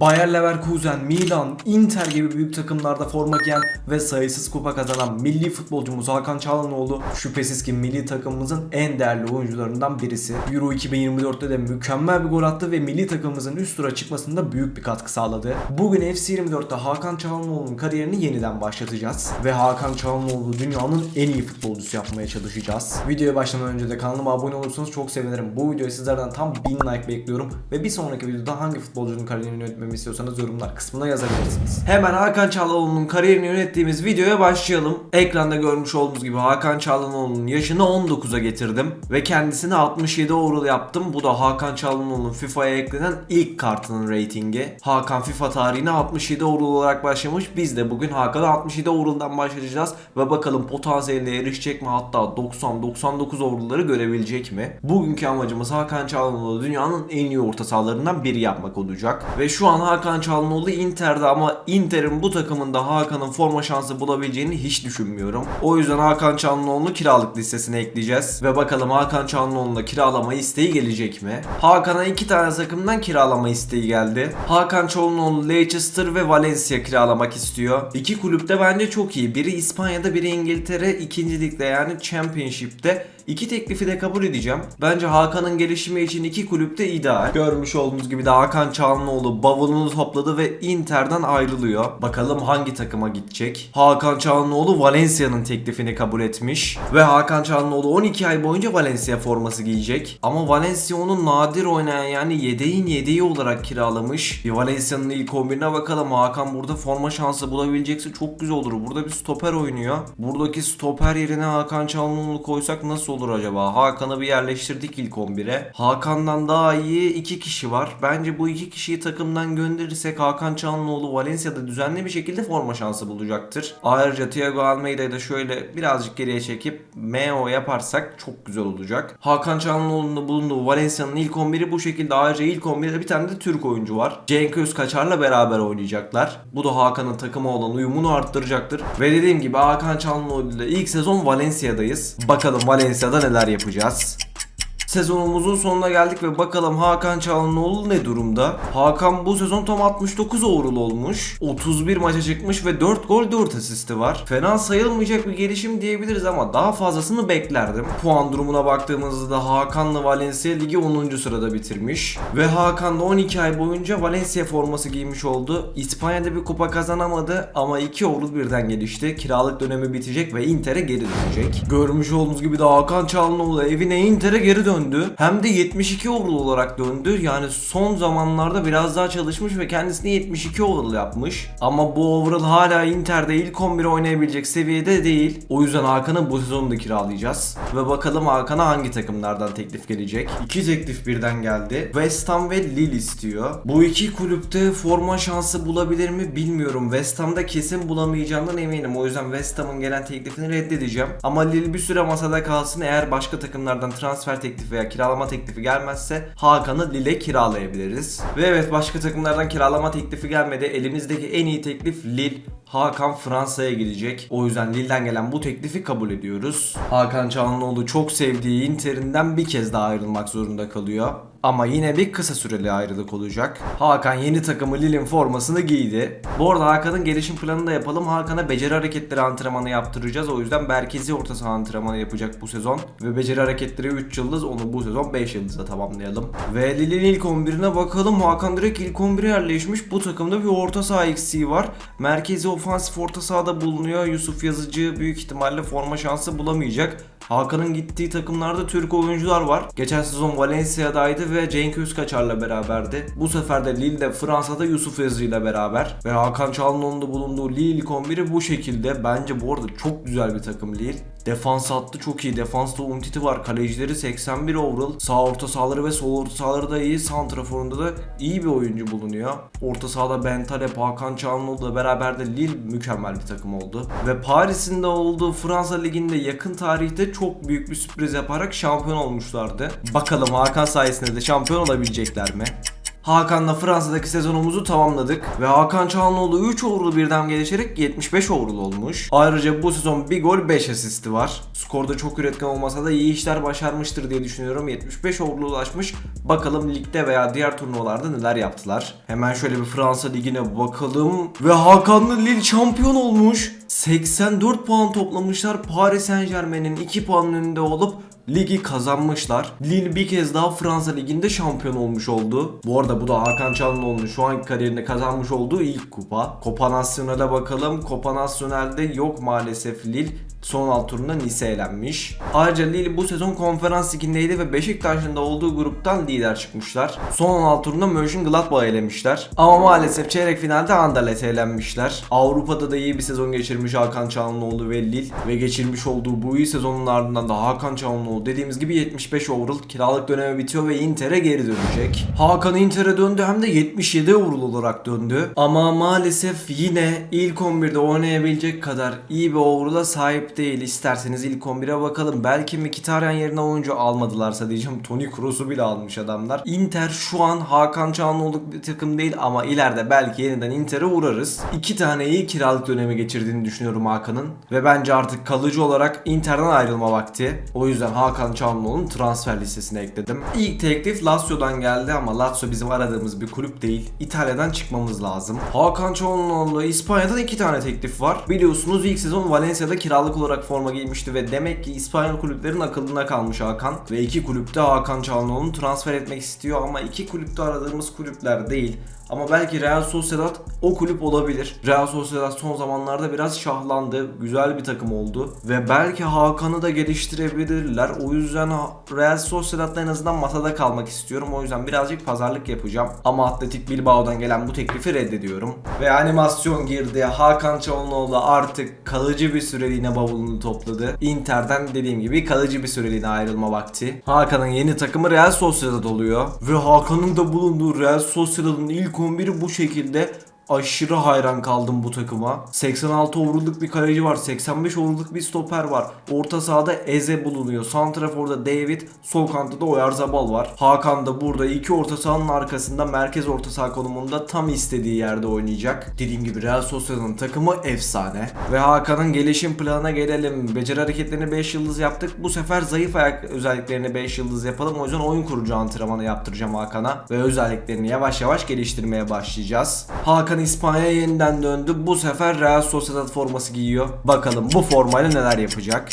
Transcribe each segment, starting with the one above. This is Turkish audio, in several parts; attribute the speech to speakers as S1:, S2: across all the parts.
S1: Bayer Leverkusen, Milan, Inter gibi büyük takımlarda forma giyen ve sayısız kupa kazanan milli futbolcumuz Hakan Çalhanoğlu şüphesiz ki milli takımımızın en değerli oyuncularından birisi. Euro 2024'te de mükemmel bir gol attı ve milli takımımızın üst tura çıkmasında büyük bir katkı sağladı. Bugün FC24'te Hakan Çalhanoğlu'nun kariyerini yeniden başlatacağız ve Hakan Çalhanoğlu dünyanın en iyi futbolcusu yapmaya çalışacağız. Videoya başlamadan önce de kanalıma abone olursanız çok sevinirim. Bu videoya sizlerden tam 1000 like bekliyorum ve bir sonraki videoda hangi futbolcunun kariyerini yönetmemi istiyorsanız yorumlar kısmına yazabilirsiniz. Hemen Hakan Çalhanoğlu'nun kariyerini yönettiğimiz videoya başlayalım. Ekranda görmüş olduğunuz gibi Hakan Çalhanoğlu'nun yaşını 19'a getirdim ve kendisine 67 overall yaptım. Bu da Hakan Çalhanoğlu'nun FIFA'ya eklenen ilk kartının ratingi. Hakan FIFA tarihine 67 overall olarak başlamış. Biz de bugün Hakan'a 67 overall'dan başlayacağız ve bakalım potansiyeline erişecek mi hatta 90-99 overall'ları görebilecek mi? Bugünkü amacımız Hakan Çalhanoğlu dünyanın en iyi orta sahalarından biri yapmak olacak. Ve şu an Hakan Çalhanoğlu Inter'de ama Inter'in bu takımında Hakan'ın forma şansı bulabileceğini hiç düşünmüyorum. O yüzden Hakan Çalhanoğlu'nu kiralık listesine ekleyeceğiz. Ve bakalım Hakan Çalhanoğlu'na kiralama isteği gelecek mi? Hakan'a iki tane takımdan kiralama isteği geldi. Hakan Çalhanoğlu Leicester ve Valencia kiralamak istiyor. İki kulüpte bence çok iyi. Biri İspanya'da biri İngiltere ikinci ligde yani Championship'te. İki teklifi de kabul edeceğim. Bence Hakan'ın gelişimi için iki kulüp de ideal. Görmüş olduğunuz gibi de Hakan Çalhanoğlu bavulunu topladı ve Inter'den ayrılıyor. Bakalım hangi takıma gidecek? Hakan Çalhanoğlu Valencia'nın teklifini kabul etmiş. Ve Hakan Çalhanoğlu 12 ay boyunca Valencia forması giyecek. Ama Valencia onun nadir oynayan yani yedeğin yedeği olarak kiralamış. Bir Valencia'nın ilk 11'ine bakalım. Hakan burada forma şansı bulabilecekse çok güzel olur. Burada bir stoper oynuyor. Buradaki stoper yerine Hakan Çalhanoğlu koysak nasıl olur acaba? Hakan'ı bir yerleştirdik ilk 11'e. Hakan'dan daha iyi iki kişi var. Bence bu iki kişiyi takımdan gönderirsek Hakan Çalhanoğlu Valencia'da düzenli bir şekilde forma şansı bulacaktır. Ayrıca Thiago Almeida'yı da şöyle birazcık geriye çekip MO yaparsak çok güzel olacak. Hakan Çalhanoğlu'nun da bulunduğu Valencia'nın ilk 11'i bu şekilde. Ayrıca ilk 11'de bir tane de Türk oyuncu var. Cenk Özkaçar'la beraber oynayacaklar. Bu da Hakan'ın takıma olan uyumunu arttıracaktır. Ve dediğim gibi Hakan Çalhanoğlu ile ilk sezon Valencia'dayız. Bakalım Valencia'da neler yapacağız. Sezonumuzun sonuna geldik ve bakalım Hakan Çalhanoğlu ne durumda? Hakan bu sezon tam 69 overall olmuş. 31 maça çıkmış ve 4 gol 4 asisti var. Fena sayılmayacak bir gelişim diyebiliriz ama daha fazlasını beklerdim. Puan durumuna baktığımızda da Hakan'la Valencia ligi 10. sırada bitirmiş. Ve Hakan da 12 ay boyunca Valencia forması giymiş oldu. İspanya'da bir kupa kazanamadı ama 2 overall birden gelişti. Kiralık dönemi bitecek ve Inter'e geri dönecek. Görmüş olduğunuz gibi de Hakan Çalhanoğlu evine Inter'e geri döndü. Hem de 72 overall olarak döndü. Yani son zamanlarda biraz daha çalışmış ve kendisini 72 overall yapmış. Ama bu overall hala Inter'de ilk 11 oynayabilecek seviyede değil. O yüzden Hakan'ı bu sezonu da kiralayacağız. Ve bakalım Hakan'a hangi takımlardan teklif gelecek. İki teklif birden geldi. West Ham ve Lille istiyor. Bu iki kulüpte forma şansı bulabilir mi bilmiyorum. West Ham'da kesin bulamayacağından eminim. O yüzden West Ham'ın gelen teklifini reddedeceğim. Ama Lille bir süre masada kalsın. Eğer başka takımlardan transfer teklifi veya kiralama teklifi gelmezse Hakan'ı Lille kiralayabiliriz. Ve evet başka takımlardan kiralama teklifi gelmedi. Elimizdeki en iyi teklif Lille. Hakan Fransa'ya gidecek. O yüzden Lille'den gelen bu teklifi kabul ediyoruz. Hakan Çalhanoğlu çok sevdiği Inter'inden bir kez daha ayrılmak zorunda kalıyor. Ama yine bir kısa süreli ayrılık olacak. Hakan yeni takımı Lille'in formasını giydi. Bu arada Hakan'ın gelişim planını da yapalım. Hakan'a beceri hareketleri antrenmanı yaptıracağız. O yüzden merkezi orta saha antrenmanı yapacak bu sezon. Ve beceri hareketleri 3 yıldız. Onu bu sezon 5 yıldızla tamamlayalım. Ve Lille'in ilk 11'ine bakalım. Hakan direkt ilk 11'e yerleşmiş. Bu takımda bir orta saha eksiği var. Merkezi ofansif orta sahada bulunuyor. Yusuf Yazıcı büyük ihtimalle forma şansı bulamayacak. Hakan'ın gittiği takımlarda Türk oyuncular var. Geçen sezon Valencia'daydı ve Cenk Özkaçar'la beraberdi. Bu sefer de Lille'de Fransa'da Yusuf Yazıcı ile beraber. Ve Hakan Çalhanoğlu'nun bulunduğu Lille 11'i bu şekilde. Bence bu arada çok güzel bir takım Lille. Defans hattı çok iyi. Defansta Umtiti var. Kalecileri 81 overall. Sağ orta sahaları ve sol orta sahaları da iyi. Santraforunda da iyi bir oyuncu bulunuyor. Orta sahada Bentaleb, Hakan Çalhanoğlu'la beraber de Lille mükemmel bir takım oldu. Ve Paris'in de olduğu Fransa Ligi'nde yakın tarihte çok büyük bir sürpriz yaparak şampiyon olmuşlardı. Bakalım Hakan sayesinde de şampiyon olabilecekler mi? Hakan'la Fransa'daki sezonumuzu tamamladık ve Hakan Çalhanoğlu 3 overall birden gelişerek 75 overall olmuş. Ayrıca bu sezon bir gol 5 asisti var. Skorda çok üretken olmasa da iyi işler başarmıştır diye düşünüyorum. 75 overall'a ulaşmış. Bakalım ligde veya diğer turnuvalarda neler yaptılar. Hemen şöyle bir Fransa ligine bakalım. Ve Hakanlı Lille şampiyon olmuş. 84 puan toplamışlar. Paris Saint Germain'in 2 puan önünde olup ligi kazanmışlar. Lille bir kez daha Fransa liginde şampiyon olmuş oldu. Bu arada bu da Hakan Çalhanoğlu'nun şu anki kariyerinde kazanmış olduğu ilk kupa. Copa Nacional'e bakalım. Copa Nacional'de yok maalesef Lille. Son alt turunda Nice elenmiş. Ayrıca Lille bu sezon konferans ligindeydi ve Beşiktaş'ın da olduğu gruptan lider çıkmışlar. Son 16 turunda Mönchengladbach'ı elemişler. Ama maalesef çeyrek finalde Anderlet'e elenmişler. Avrupa'da da iyi bir sezon geçirmiş Hakan Çalhanoğlu ve Lille ve geçirmiş olduğu bu iyi sezonun ardından da Hakan Çalhanoğlu dediğimiz gibi 75 overall kiralık dönemi bitiyor ve Inter'e geri dönecek. Hakan Inter'e döndü hem de 77 overall olarak döndü. Ama maalesef yine ilk 11'de oynayabilecek kadar iyi bir overall'a sahip değil. İsterseniz ilk 11'e bakalım. Belki Mkhitaryan yerine oyuncu almadılarsa diyeceğim. Toni Kroos'u bile almış adamlar. Inter şu an Hakan Çalhanoğlu bir takım değil ama ileride belki yeniden Inter'e uğrarız. İki tane iyi kiralık dönemi geçirdiğini düşünüyorum Hakan'ın. Ve bence artık kalıcı olarak Inter'den ayrılma vakti. O yüzden Hakan Çalhanoğlu'nun transfer listesine ekledim. İlk teklif Lazio'dan geldi ama Lazio bizim aradığımız bir kulüp değil. İtalya'dan çıkmamız lazım. Hakan Çalhanoğlu İspanya'dan iki tane teklif var. Biliyorsunuz ilk sezon Valencia'da kiralık olarak forma giymişti ve demek ki İspanyol kulüplerin akıllına kalmış Hakan. Ve iki kulüpte Hakan Çalhanoğlu'nu transfer etmek istiyor ama iki kulüpte aradığımız kulüpler değil. Ama belki Real Sociedad o kulüp olabilir. Real Sociedad son zamanlarda biraz şahlandı. Güzel bir takım oldu. Ve belki Hakan'ı da geliştirebilirler. O yüzden Real Sociedad'da en azından masada kalmak istiyorum. O yüzden birazcık pazarlık yapacağım. Ama Atletik Bilbao'dan gelen bu teklifi reddediyorum. Ve animasyon girdi. Hakan Çalhanoğlu artık kalıcı bir süreliğine bavulunu topladı. Inter'den dediğim gibi kalıcı bir süreliğine ayrılma vakti. Hakan'ın yeni takımı Real Sociedad oluyor. Ve Hakan'ın da bulunduğu Real Sociedad'ın ilk 11'i bu şekilde aşırı hayran kaldım bu takıma. 86 overall'luk bir kaleci var. 85 overall'luk bir stoper var. Orta sahada Eze bulunuyor. Santrafor'da David, sol kanatta da Oyarzabal var. Hakan da burada iki orta sahanın arkasında merkez orta saha konumunda tam istediği yerde oynayacak. Dediğim gibi Real Sociedad'ın takımı efsane. Ve Hakan'ın gelişim planına gelelim. Beceri hareketlerini 5 yıldız yaptık. Bu sefer zayıf ayak özelliklerini 5 yıldız yapalım. O yüzden oyun kurucu antrenmanı yaptıracağım Hakan'a. Ve özelliklerini yavaş yavaş geliştirmeye başlayacağız. Hakan Hakan İspanya'ya yeniden döndü. Bu sefer Real Sociedad forması giyiyor. Bakalım bu formayla neler yapacak.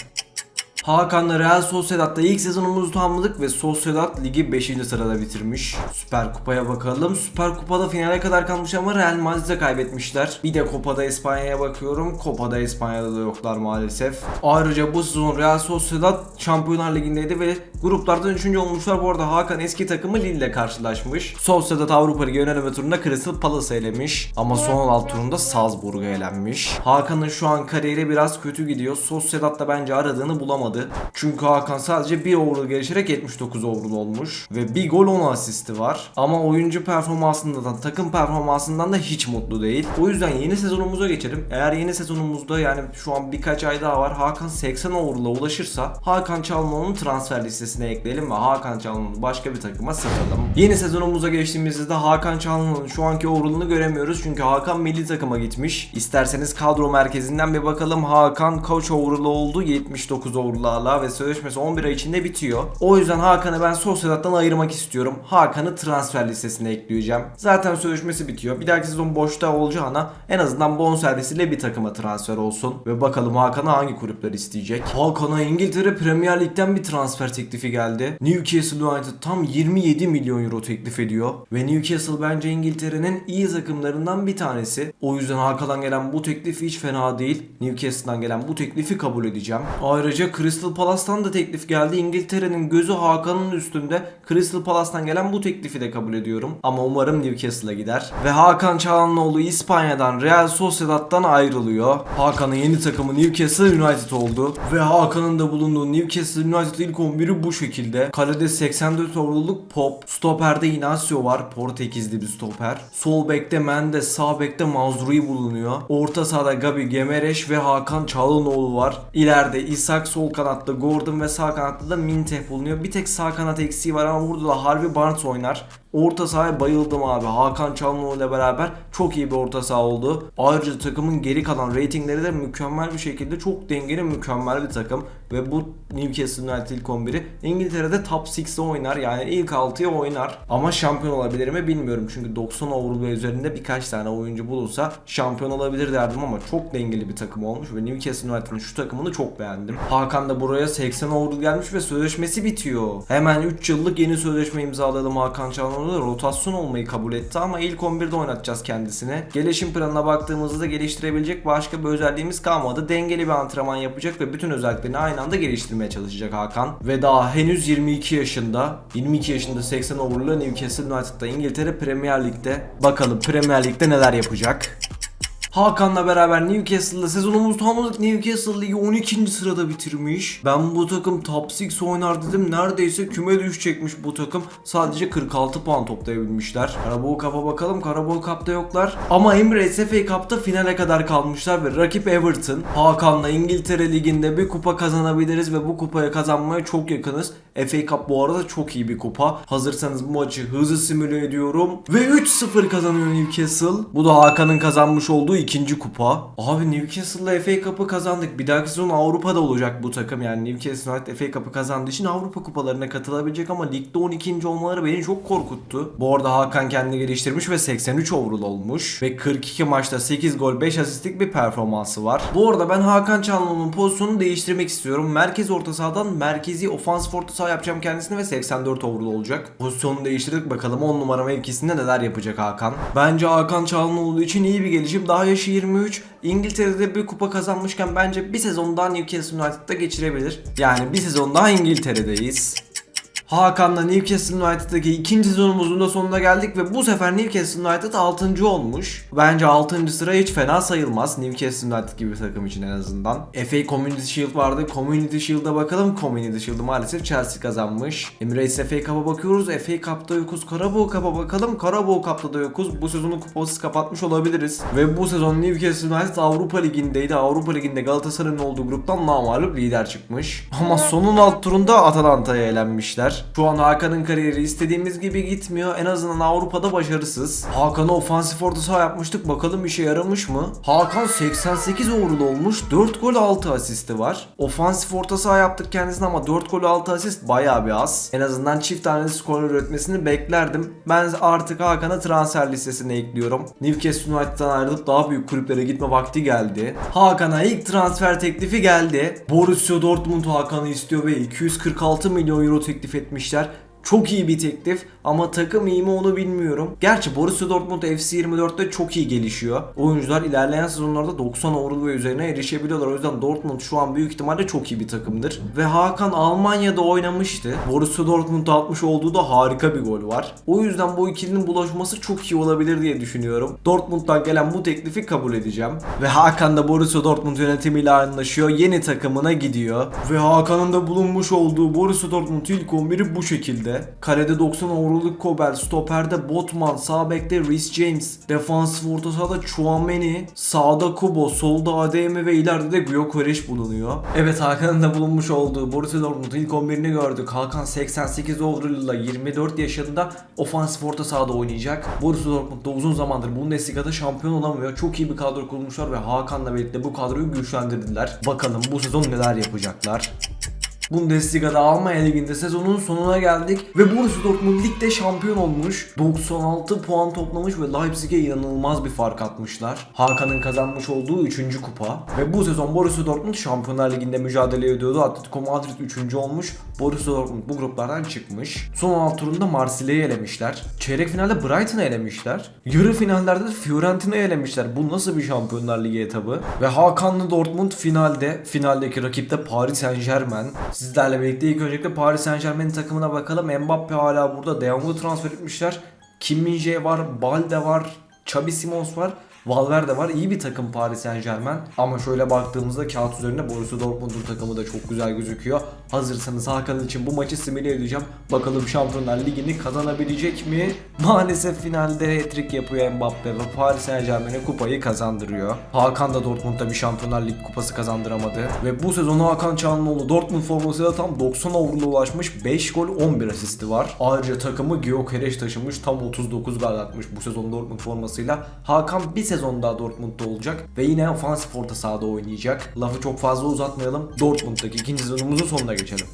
S1: Hakan'la Real Sociedad'da ilk sezonumuzu tamamladık ve Sociedad ligi 5. sırada bitirmiş. Süper Kupa'ya bakalım. Süper Kupa'da finale kadar kalmış ama Real Madrid'e kaybetmişler. Bir de Copa'da İspanya'ya bakıyorum. Copa'da İspanya'da da yoklar maalesef. Ayrıca bu sezon Real Sociedad Şampiyonlar Ligi'ndeydi ve gruplardan 3. olmuşlar. Bu arada Hakan eski takımı Lille karşılaşmış. Sociedad Avrupa Ligi ön turunda Crystal Palace elemiş. Ama son 16 turunda Salzburg'a elenmiş. Hakan'ın şu an kariyeri biraz kötü gidiyor. Sociedad da bence aradığını bulamadı olmadı. Çünkü Hakan sadece bir overall gelişerek 79 overall olmuş. Ve bir gol 10 asisti var. Ama oyuncu performansından da takım performansından da hiç mutlu değil. O yüzden yeni sezonumuza geçelim. Eğer yeni sezonumuzda yani şu an birkaç ay daha var. Hakan 80 overall'a ulaşırsa Hakan Çalhanoğlu'nun transfer listesine ekleyelim ve Hakan Çalhanoğlu'nu başka bir takıma satalım. Yeni sezonumuza geçtiğimizde de Hakan Çalhanoğlu'nun şu anki overall'ını göremiyoruz. Çünkü Hakan milli takıma gitmiş. İsterseniz kadro merkezinden bir bakalım. Hakan kaç overall oldu? 79 overall Abdullah'la ve sözleşmesi 11 ay içinde bitiyor. O yüzden Hakan'ı ben Sociedad'dan ayırmak istiyorum. Hakan'ı transfer listesine ekleyeceğim. Zaten sözleşmesi bitiyor. Bir dahaki sezon boşta olacağına en azından bonservisiyle bir takıma transfer olsun. Ve bakalım Hakan'a hangi kulüpler isteyecek. Hakan'a İngiltere Premier Lig'den bir transfer teklifi geldi. Newcastle United tam 27 milyon euro teklif ediyor. Ve Newcastle bence İngiltere'nin iyi takımlarından bir tanesi. O yüzden Hakan'dan gelen bu teklif hiç fena değil. Newcastle'dan gelen bu teklifi kabul edeceğim. Ayrıca Chris Crystal Palace'tan da teklif geldi. İngiltere'nin gözü Hakan'ın üstünde. Crystal Palace'tan gelen bu teklifi de kabul ediyorum. Ama umarım Newcastle'a gider. Ve Hakan Çalhanoğlu İspanya'dan Real Sociedad'dan ayrılıyor. Hakan'ın yeni takımı Newcastle United oldu. Ve Hakan'ın da bulunduğu Newcastle United ilk 11'i bu şekilde. Kalede 84 overall'luk Pop. Stoper'de Inacio var. Portekizli bir stoper. Sol bekte Mendes, sağ bekte Mazrui bulunuyor. Orta sahada Gabi Gemereş ve Hakan Çalhanoğlu var. İleride Isak sol kanatta Gordon ve sağ kanatta da Minteh bulunuyor. Bir tek sağ kanat eksiği var ama burada da Harvey Barnes oynar. Orta sahaya bayıldım abi. Hakan Çalhanoğlu ile beraber çok iyi bir orta saha oldu. Ayrıca takımın geri kalan reytingleri de mükemmel bir şekilde çok dengeli mükemmel bir takım. Ve bu Newcastle United ilk 11'i İngiltere'de top 6'de oynar. Yani ilk 6'ya oynar. Ama şampiyon olabilir mi bilmiyorum. Çünkü 90 overall ve üzerinde birkaç tane oyuncu bulursa şampiyon olabilir derdim ama çok dengeli bir takım olmuş ve Newcastle United'ın şu takımını çok beğendim. Hakan da buraya 80 overall gelmiş ve sözleşmesi bitiyor. Hemen 3 yıllık yeni sözleşme imzaladım Hakan Çalhanoğlu da rotasyon olmayı kabul etti ama ilk 11'de oynatacağız kendisini. Gelişim planına baktığımızda da geliştirebilecek başka bir özelliğimiz kalmadı. Dengeli bir antrenman yapacak ve bütün özelliklerini aynı anda geliştirmeye çalışacak Hakan. Ve daha henüz 22 yaşında, 22 yaşında 80 overall'la Newcastle United'da İngiltere Premier Lig'de. Bakalım Premier Lig'de neler yapacak? Hakan'la beraber Newcastle'da sezonumuz tamamladık. Newcastle Ligi 12. sırada bitirmiş. Ben bu takım top 6 oynar dedim. Neredeyse küme düşecekmiş bu takım. Sadece 46 puan toplayabilmişler. Karabol Cup'a bakalım. Karabol Cup'ta yoklar. Ama Emirates FA Cup'ta finale kadar kalmışlar ve rakip Everton. Hakan'la İngiltere Ligi'nde bir kupa kazanabiliriz ve bu kupaya kazanmaya çok yakınız. FA Cup bu arada çok iyi bir kupa. Hazırsanız bu maçı hızlı simüle ediyorum. Ve 3-0 kazanıyor Newcastle. Bu da Hakan'ın kazanmış olduğu ikinci kupa. Abi Newcastle'la FA Cup'ı kazandık. Bir dahaki sezon Avrupa'da olacak bu takım. Yani Newcastle United FA Cup'ı kazandığı için Avrupa kupalarına katılabilecek ama ligde 12. olmaları beni çok korkuttu. Bu arada Hakan kendini geliştirmiş ve 83 overall olmuş. Ve 42 maçta 8 gol 5 asistlik bir performansı var. Bu arada ben Hakan Çalhanoğlu'nun pozisyonunu değiştirmek istiyorum. Merkez orta sahadan merkezi ofansif orta saha yapacağım kendisine ve 84 overall olacak. Pozisyonunu değiştirdik bakalım 10 numara mevkisinde neler yapacak Hakan. Bence Hakan Çalhanoğlu için iyi bir gelişim. Daha yaşı 23. İngiltere'de bir kupa kazanmışken bence bir sezon daha Newcastle United'da geçirebilir. Yani bir sezon daha İngiltere'deyiz. Hakan'la Newcastle United'daki ikinci sezonumuzun da sonuna geldik ve bu sefer Newcastle United 6. olmuş. Bence 6. sıra hiç fena sayılmaz. Newcastle United gibi bir takım için en azından. FA Community Shield vardı. Community Shield'a bakalım. Community Shield'ı maalesef Chelsea kazanmış. Emirates FA Cup'a bakıyoruz. FA Cup'ta yokuz. Carabao Cup'a bakalım. Carabao Cup'ta da yokuz. Bu sezonu kupasız kapatmış olabiliriz. Ve bu sezon Newcastle United Avrupa Ligi'ndeydi. Avrupa Ligi'nde Galatasaray'ın olduğu gruptan namalup lider çıkmış. Ama sonun alt turunda Atalanta'ya elenmişler. Şu an Hakan'ın kariyeri istediğimiz gibi gitmiyor. En azından Avrupa'da başarısız. Hakan'a ofansif orta saha yapmıştık. Bakalım işe yaramış mı? Hakan 88 overall olmuş. 4 gol 6 asisti var. Ofansif orta saha yaptık kendisine ama 4 gol 6 asist bayağı bir az. En azından çift tane skor üretmesini beklerdim. Ben artık Hakan'ı transfer listesine ekliyorum. Newcastle United'dan ayrılıp daha büyük kulüplere gitme vakti geldi. Hakan'a ilk transfer teklifi geldi. Borussia Dortmund Hakan'ı istiyor ve 246 milyon euro teklif etmişler. Çok iyi bir teklif ama takım iyi mi onu bilmiyorum. Gerçi Borussia Dortmund FC24'te çok iyi gelişiyor. Oyuncular ilerleyen sezonlarda 90 overall ve üzerine erişebiliyorlar. O yüzden Dortmund şu an büyük ihtimalle çok iyi bir takımdır. Ve Hakan Almanya'da oynamıştı. Borussia Dortmund'da atmış olduğu da harika bir gol var. O yüzden bu ikilinin bulaşması çok iyi olabilir diye düşünüyorum. Dortmund'dan gelen bu teklifi kabul edeceğim. Ve Hakan da Borussia Dortmund yönetimiyle anlaşıyor. Yeni takımına gidiyor. Ve Hakan'ın da bulunmuş olduğu Borussia Dortmund ilk 11'i bu şekilde. Kalede 90 overall'lık Kobel, stoperde Botman, sağ bekte Reece James, defansif orta sahada Chouameni, sağda Kubo, solda ADM ve ileride de Gyökeres bulunuyor. Evet Hakan'ın da bulunmuş olduğu Borussia Dortmund ilk 11'ini gördük. Hakan 88 overall'la 24 yaşında ofansif orta sahada oynayacak. Borussia Dortmund da uzun zamandır Bundesliga'da şampiyon olamıyor. Çok iyi bir kadro kurmuşlar ve Hakan'la birlikte bu kadroyu güçlendirdiler. Bakalım bu sezon neler yapacaklar. Bundesliga'da Almanya Ligi'nde sezonun sonuna geldik ve Borussia Dortmund ligde şampiyon olmuş. 96 puan toplamış ve Leipzig'e inanılmaz bir fark atmışlar. Hakan'ın kazanmış olduğu 3. kupa. Ve bu sezon Borussia Dortmund Şampiyonlar Ligi'nde mücadele ediyordu. Atletico Madrid 3. olmuş. Borussia Dortmund bu gruplardan çıkmış. Son alt turunda Marsilya'yı elemişler. Çeyrek finalde Brighton'ı elemişler. Yarı finallerde de Fiorentina'yı elemişler. Bu nasıl bir Şampiyonlar Ligi etabı? Ve Hakan'lı Dortmund finalde, finaldeki rakip de Paris Saint Germain. Sizlerle birlikte ilk öncelikle Paris Saint Germain'in takımına bakalım. Mbappe hala burada. De Jong'u transfer etmişler. Kim Min-jae var, Balde var, Xabi Simons var. Valverde var. iyi bir takım Paris Saint Germain. Ama şöyle baktığımızda kağıt üzerinde Borussia Dortmund'un takımı da çok güzel gözüküyor. Hazırsanız Hakan için bu maçı simüle edeceğim. Bakalım Şampiyonlar Ligi'ni kazanabilecek mi? Maalesef finalde hat-trick yapıyor Mbappe ve Paris Saint Germain'e kupayı kazandırıyor. Hakan da Dortmund'da bir Şampiyonlar Ligi kupası kazandıramadı. Ve bu sezon Hakan Çalhanoğlu Dortmund formasıyla tam 90 overall'a ulaşmış. 5 gol 11 asisti var. Ayrıca takımı Gyökeres taşımış. Tam 39 gol atmış bu sezon Dortmund formasıyla. Hakan bir sezon daha Dortmund'da olacak ve yine ofansif orta sahada oynayacak. Lafı çok fazla uzatmayalım. Dortmund'daki ikinci sezonumuzun sonuna geçelim.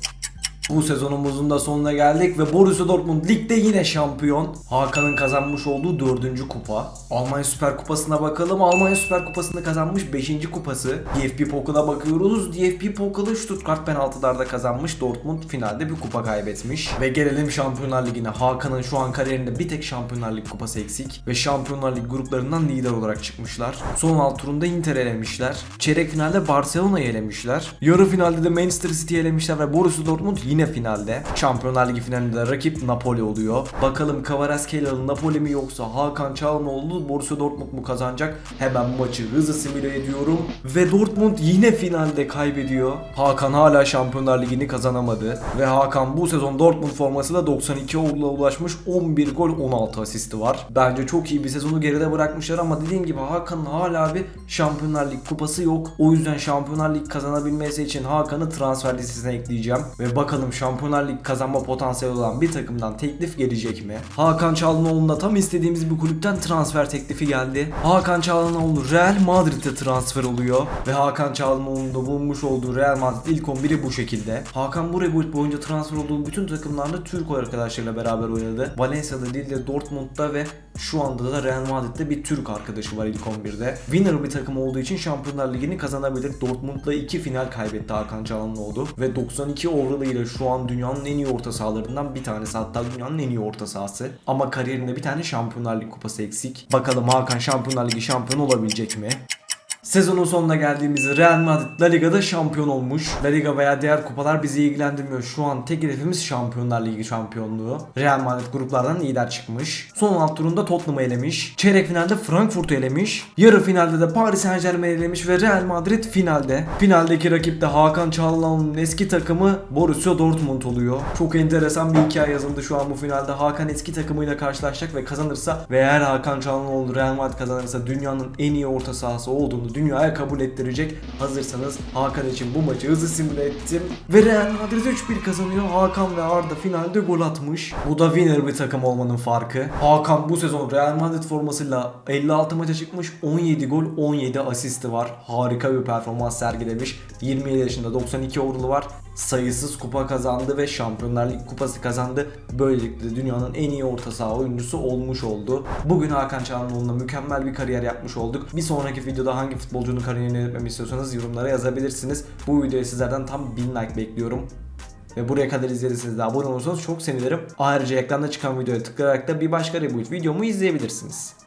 S1: Bu sezonumuzun da sonuna geldik ve Borussia Dortmund ligde yine şampiyon. Hakan'ın kazanmış olduğu dördüncü kupa. Almanya Süper Kupası'na bakalım. Almanya Süper Kupası'nı kazanmış 5. kupası. DFB Pokal'a bakıyoruz. DFB Pokal'ı Stuttgart penaltılarda kazanmış. Dortmund finalde bir kupa kaybetmiş. Ve gelelim Şampiyonlar Ligi'ne. Hakan'ın şu an kariyerinde bir tek Şampiyonlar Ligi kupası eksik. Ve Şampiyonlar Ligi gruplarından lider olarak çıkmışlar. Son alt turunda Inter elemişler. Çeyrek finalde Barcelona'yı elemişler. Yarı finalde de Manchester City'yi elemişler ve Borussia Dortmund yine finalde. Şampiyonlar Ligi finalinde rakip Napoli oluyor. Bakalım Kvaratskhelia Napoli mi yoksa Hakan Çalhanoğlu Borussia Dortmund mu kazanacak? Hemen maçı hızlı simüle ediyorum. Ve Dortmund yine finalde kaybediyor. Hakan hala Şampiyonlar Ligi'ni kazanamadı. Ve Hakan bu sezon Dortmund formasıyla 92 overall'a ulaşmış. 11 gol 16 asisti var. Bence çok iyi bir sezonu geride bırakmışlar ama dediğim gibi Hakan'ın hala bir Şampiyonlar Ligi kupası yok. O yüzden Şampiyonlar Ligi kazanabilmesi için Hakan'ı transfer listesine ekleyeceğim. Ve bakalım Şampiyonlar Ligi kazanma potansiyeli olan bir takımdan teklif gelecek mi? Hakan Çalhanoğlu'na tam istediğimiz bir kulüpten transfer teklifi geldi. Hakan Çalhanoğlu Real Madrid'e transfer oluyor. Ve Hakan Çalhanoğlu'nun da bulmuş olduğu Real Madrid ilk 11'i bu şekilde. Hakan bu reboot boyunca transfer olduğu bütün takımlarda Türk arkadaşlarıyla beraber oynadı. Valencia'da, Lille, Dortmund'da ve şu anda da Real Madrid'de bir Türk arkadaşı var ilk 11'de. Winner bir takım olduğu için Şampiyonlar Ligi'ni kazanabilir. Dortmund'la 2 final kaybetti Hakan Çalhanoğlu ve 92 overall ile şu an dünyanın en iyi orta sahalarından bir tanesi. Hatta dünyanın en iyi orta sahası. Ama kariyerinde bir tane Şampiyonlar Ligi kupası eksik. Bakalım Hakan Şampiyonlar Ligi şampiyon olabilecek mi? Sezonun sonuna geldiğimizde Real Madrid La Liga'da şampiyon olmuş. La Liga veya diğer kupalar bizi ilgilendirmiyor. Şu an tek hedefimiz Şampiyonlar Ligi şampiyonluğu. Real Madrid gruplardan lider çıkmış. Son alt turunda Tottenham'ı elemiş. Çeyrek finalde Frankfurt'u elemiş. Yarı finalde de Paris Saint Germain'i elemiş ve Real Madrid finalde. Finaldeki rakip de Hakan Çalhanoğlu'nun eski takımı Borussia Dortmund oluyor. Çok enteresan bir hikaye yazıldı şu an bu finalde. Hakan eski takımıyla karşılaşacak ve kazanırsa ve eğer Hakan Çalhanoğlu Real Madrid kazanırsa dünyanın en iyi orta sahası olduğunu dünyaya kabul ettirecek. Hazırsanız Hakan için bu maçı hızlı simüle ettim. Ve Real Madrid 3-1 kazanıyor. Hakan ve Arda finalde gol atmış. Bu da winner bir takım olmanın farkı. Hakan bu sezon Real Madrid formasıyla 56 maça çıkmış. 17 gol 17 asisti var. Harika bir performans sergilemiş. 27 yaşında 92 overall'u var sayısız kupa kazandı ve Şampiyonlar Ligi kupası kazandı. Böylelikle dünyanın en iyi orta saha oyuncusu olmuş oldu. Bugün Hakan Çalhanoğlu'na mükemmel bir kariyer yapmış olduk. Bir sonraki videoda hangi futbolcunun kariyerini etmemi istiyorsanız yorumlara yazabilirsiniz. Bu videoya sizlerden tam 1000 like bekliyorum. Ve buraya kadar izlediyseniz de abone olursanız çok sevinirim. Ayrıca ekranda çıkan videoya tıklayarak da bir başka reboot videomu izleyebilirsiniz.